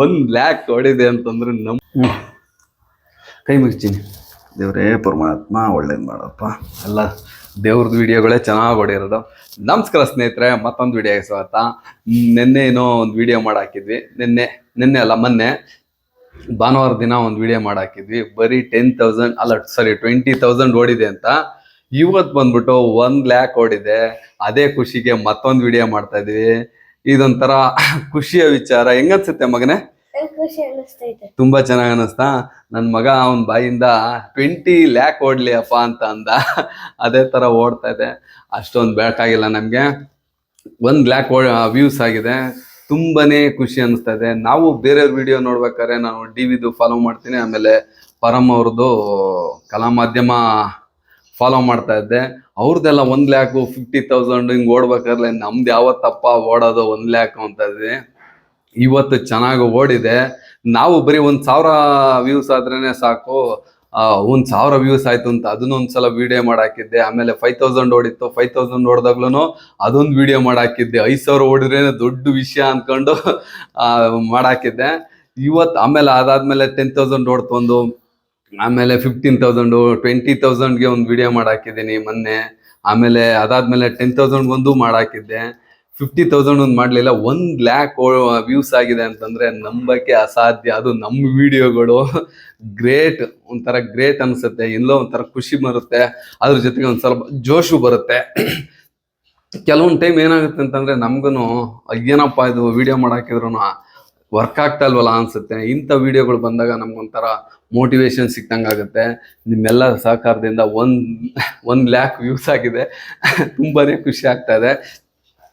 ಒಂದ್ ಲ್ಯಾಕ್ ಹೊಡಿದೆ ಅಂತಂದ್ರೆ ನಮ್ಮ ಕೈ ಮುಗಿಸ್ತೀನಿ. ದೇವ್ರೇ ಪರಮಾತ್ಮ ಒಳ್ಳೇದು ಮಾಡಪ್ಪ. ಎಲ್ಲ ದೇವ್ರದ್ದು ವಿಡಿಯೋಗಳೇ ಚೆನ್ನಾಗಿ ಹೊಡಿರೋದು ನಮಸ್ಕಾರ ಸ್ನೇಹಿತರೆ ಮತ್ತೊಂದು ವಿಡಿಯೋಗೆ ಸ್ವಾಗತ. ನಿನ್ನೆ ಏನೋ ಒಂದು ವಿಡಿಯೋ ಮಾಡಾಕಿದ್ವಿ. ನಿನ್ನೆ ನಿನ್ನೆ ಅಲ್ಲ ಮೊನ್ನೆ ಭಾನುವಾರ ದಿನ ಒಂದು ವಿಡಿಯೋ ಮಾಡಾಕಿದ್ವಿ. ಬರೀ ಟೆನ್ ತೌಸಂಡ್ ಅಲ್ಲ ಸಾರಿ ಟ್ವೆಂಟಿ ತೌಸಂಡ್ ಓಡಿದೆ ಅಂತ. ಇವತ್ತು ಬಂದ್ಬಿಟ್ಟು ಒಂದು ಲ್ಯಾಕ್ ಓಡಿದೆ. ಅದೇ ಖುಷಿಗೆ ಮತ್ತೊಂದು ವಿಡಿಯೋ ಮಾಡ್ತಾ ಇದೀವಿ. ಇದೊಂಥರ ಖುಷಿಯ ವಿಚಾರ. ಹೆಂಗನ್ಸುತ್ತೆ ಮಗನೇ? ಖುಷಿ ತುಂಬಾ ಚೆನ್ನಾಗ್ ಅನಿಸ್ತಾ ನನ್ನ ಮಗ ಅವನ್ ಬಾಯಿಂದ ಟ್ವೆಂಟಿ ಲ್ಯಾಕ್ ಓಡ್ಲಿ ಅಪ್ಪ ಅಂತ ಅಂದ. ಅದೇ ತರ ಓಡ್ತಾ ಇದೆ. ಅಷ್ಟೊಂದು ಬೇಕಾಗಿಲ್ಲ ನಮ್ಗೆ. ಒಂದ್ ಲ್ಯಾಕ್ ವ್ಯೂಸ್ ಆಗಿದೆ. ತುಂಬಾನೇ ಖುಷಿ ಅನಿಸ್ತಾ ಇದೆ. ನಾವು ಬೇರೆಯವ್ರ ವಿಡಿಯೋ ನೋಡ್ಬೇಕಾದ್ರೆ ನಾನು ಡಿ ವಿದು ಫಾಲೋ ಮಾಡ್ತೀನಿ. ಆಮೇಲೆ ಪರಮ್ ಅವ್ರದ್ದು ಕಲಾ ಮಾಧ್ಯಮ ಫಾಲೋ ಮಾಡ್ತಾ ಇದ್ದೆ. ಅವ್ರದ್ದೆಲ್ಲ ಒಂದು ಲ್ಯಾಕು ಫಿಫ್ಟಿ ತೌಸಂಡ್ ಹಿಂಗೆ ಓಡ್ಬೇಕಾದ್ರೆ ನಮ್ದು ಯಾವತ್ತಪ್ಪ ಓಡೋದು ಒಂದು ಲ್ಯಾಕು ಅಂತ ಇದ್ವಿ. ಇವತ್ತು ಚೆನ್ನಾಗಿ ಓಡಿದೆ. ನಾವು ಬರೀ ಒಂದು ಸಾವಿರ ವ್ಯೂಸ್ ಆದ್ರೇನೆ ಸಾಕು. ಒಂದು ಒಂದ್ ಸಾವಿರ ವ್ಯೂಸ್ ಆಯ್ತು ಅಂತ ಅದನ್ನೊಂದ್ಸಲ ವಿಡಿಯೋ ಮಾಡಾಕಿದ್ದೆ. ಆಮೇಲೆ ಫೈವ್ ತೌಸಂಡ್ ಓಡಿತ್ತು. ಫೈವ್ ತೌಸಂಡ್ ಓಡಿದಾಗ್ಲೂ ಅದೊಂದು ವಿಡಿಯೋ ಮಾಡಾಕಿದ್ದೆ. ಐದು ಸಾವಿರ ಓಡಿದ್ರೇನೆ ದೊಡ್ಡ ವಿಷಯ ಅಂದ್ಕೊಂಡು ಮಾಡಾಕಿದ್ದೆ. ಇವತ್ತು ಆಮೇಲೆ ಅದಾದಮೇಲೆ ಟೆನ್ ತೌಸಂಡ್ ಓಡ್ತು ಒಂದು ಆಮೇಲೆ ಫಿಫ್ಟೀನ್ ತೌಸಂಡು ಟ್ವೆಂಟಿ ತೌಸಂಡ್ಗೆ ಒಂದು ವಿಡಿಯೋ ಮಾಡಾಕಿದ್ದೀನಿ ಮೊನ್ನೆ. ಆಮೇಲೆ ಅದಾದ್ಮೇಲೆ ಟೆನ್ ತೌಸಂಡ್ ಒಂದು ಮಾಡಾಕಿದ್ದೆ. ಫಿಫ್ಟಿ ತೌಸಂಡ್ ಒಂದು ಮಾಡಲಿಲ್ಲ, ಒಂದು ಲ್ಯಾಕ್ ವ್ಯೂಸ್ ಆಗಿದೆ ಅಂತಂದರೆ ನಂಬಕ್ಕೆ ಅಸಾಧ್ಯ. ಅದು ನಮ್ಮ ವಿಡಿಯೋಗಳು ಗ್ರೇಟ್ ಒಂಥರ ಗ್ರೇಟ್ ಅನ್ಸುತ್ತೆ. ಎಲ್ಲೋ ಒಂಥರ ಖುಷಿ ಬರುತ್ತೆ. ಅದ್ರ ಜೊತೆಗೆ ಒಂದು ಸ್ವಲ್ಪ ಜೋಶು ಬರುತ್ತೆ. ಕೆಲವೊಂದು ಟೈಮ್ ಏನಾಗುತ್ತೆ ಅಂತಂದರೆ ನಮಗೂ ಏನಪ್ಪ ಇದು ವಿಡಿಯೋ ಮಾಡಾಕಿದ್ರು ವರ್ಕ್ ಆಗ್ತಾ ಇಲ್ವಲ್ಲ ಅನ್ಸುತ್ತೆ. ಇಂಥ ವಿಡಿಯೋಗಳು ಬಂದಾಗ ನಮ್ಗೊಂಥರ ಮೋಟಿವೇಶನ್ ಸಿಕ್ತಂಗೆ ಆಗುತ್ತೆ. ನಿಮ್ಮೆಲ್ಲ ಸಹಕಾರದಿಂದ ಒಂದು ಒಂದು ಲ್ಯಾಕ್ ವ್ಯೂಸ್ ಆಗಿದೆ. ತುಂಬಾ ಖುಷಿ ಆಗ್ತಾ ಇದೆ.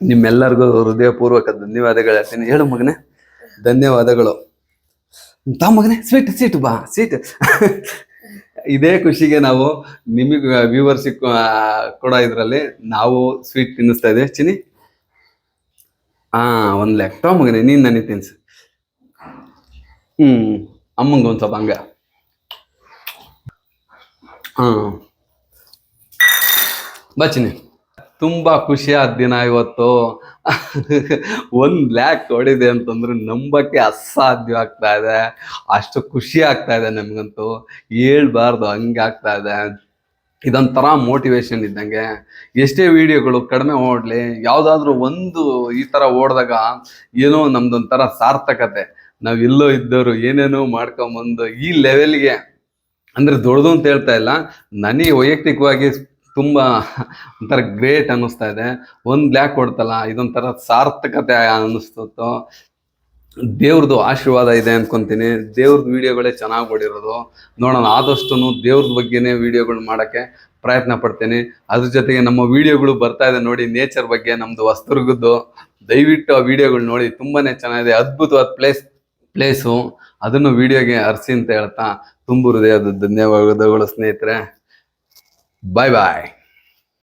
ನಿಮ್ಮೆಲ್ಲರಿಗೂ ಹೃದಯಪೂರ್ವಕ ಧನ್ಯವಾದಗಳು ಹೇಳ್ತೀನಿ. ಹೇಳು ಮಗನೇ. ಧನ್ಯವಾದಗಳು. ತಾ ಮಗನೇ ಸ್ವೀಟ್ ಸೀಟ್ ಬಾ ಸೀಟ್ ಇದೇ ಖುಷಿಗೆ ನಾವು ನಿಮಗೆ ವ್ಯೂವರ್ಸ್ ಕೊಡೋ ಇದರಲ್ಲಿ ನಾವು ಸ್ವೀಟ್ ತಿನ್ನಿಸ್ತಾ ಇದ್ದೀವಿ. ಚಿನಿ ಹಾಂ ಒಂದು ಲ್ಯಾಕ್ ತಾ ಮಗನೇ, ನೀನು ನನಗೆ ತಿನ್ಸು. ಅಮ್ಮಂಗೆ ಒಂದು ಸ್ವಲ್ಪ ಹಂಗ. ಬಚ್ಚಿನಿ ತುಂಬ ಖುಷಿಯಾದ ದಿನ ಇವತ್ತು. ಒಂದು ಲ್ಯಾಕ್ ಹೊಡಿದೆ ಅಂತಂದ್ರೆ ನಂಬಕ್ಕೆ ಅಸಾಧ್ಯ ಆಗ್ತಾ ಇದೆ. ಅಷ್ಟು ಖುಷಿ ಆಗ್ತಾ ಇದೆ ನಮಗಂತೂ. ಹೇಳ್ಬಾರ್ದು, ಹಂಗೆ ಆಗ್ತಾ ಇದೆ. ಇದೊಂಥರ ಮೋಟಿವೇಶನ್ ಇದ್ದಂಗೆ. ಎಷ್ಟೇ ವಿಡಿಯೋಗಳು ಕಡಿಮೆ ಓಡಲಿ ಯಾವುದಾದ್ರೂ ಒಂದು ಈ ಥರ ಓಡಿದಾಗ ಏನೋ ನಮ್ದೊಂಥರ ಸಾರ್ಥಕತೆ. ನಾವ್ ಎಲ್ಲೋ ಇದ್ದವರು ಏನೇನೋ ಮಾಡ್ಕೊಂಬಂದು ಈ ಲೆವೆಲ್ಗೆ ಅಂದರೆ ದೊಡ್ಡದು ಅಂತ ಹೇಳ್ತಾ ಇಲ್ಲ, ನನಗೆ ವೈಯಕ್ತಿಕವಾಗಿ ತುಂಬ ಒಂಥರ ಗ್ರೇಟ್ ಅನ್ನಿಸ್ತಾ ಇದೆ. ಒಂದು ಬ್ಲ್ಯಾಕ್ ಕೊಡ್ತಲ್ಲ, ಇದೊಂಥರ ಸಾರ್ಥಕತೆ ಅನ್ನಿಸ್ತಿತ್ತು. ದೇವ್ರದ್ದು ಆಶೀರ್ವಾದ ಇದೆ ಅನ್ಕೊಂತೀನಿ. ದೇವ್ರದ್ದು ವೀಡಿಯೋಗಳೇ ಚೆನ್ನಾಗಿ ಓಡಿರೋದು ನೋಡೋಣ ಆದಷ್ಟು ದೇವ್ರದ ಬಗ್ಗೆನೇ ವೀಡಿಯೋಗಳು ಮಾಡೋಕ್ಕೆ ಪ್ರಯತ್ನ ಪಡ್ತೀನಿ. ಅದ್ರ ಜೊತೆಗೆ ನಮ್ಮ ವೀಡಿಯೋಗಳು ಬರ್ತಾ ಇದೆ ನೋಡಿ ನೇಚರ್ ಬಗ್ಗೆ ನಮ್ಮದು ಹೊಸದುರ್ಗದ್ದು ದಯವಿಟ್ಟು ಆ ವೀಡಿಯೋಗಳು ನೋಡಿ, ತುಂಬಾನೇ ಚೆನ್ನಾಗಿದೆ. ಅದ್ಭುತವಾದ ಪ್ಲೇಸ್ ಪ್ಲೇಸು ಅದನ್ನು ವಿಡಿಯೋಗೆ ಅರ್ಸಿ ಅಂತ ಹೇಳ್ತಾ ತುಂಬು ಹೃದಯದ ಧನ್ಯವಾದಗಳು ಸ್ನೇಹಿತರೆ. ಬಾಯ್ ಬಾಯ್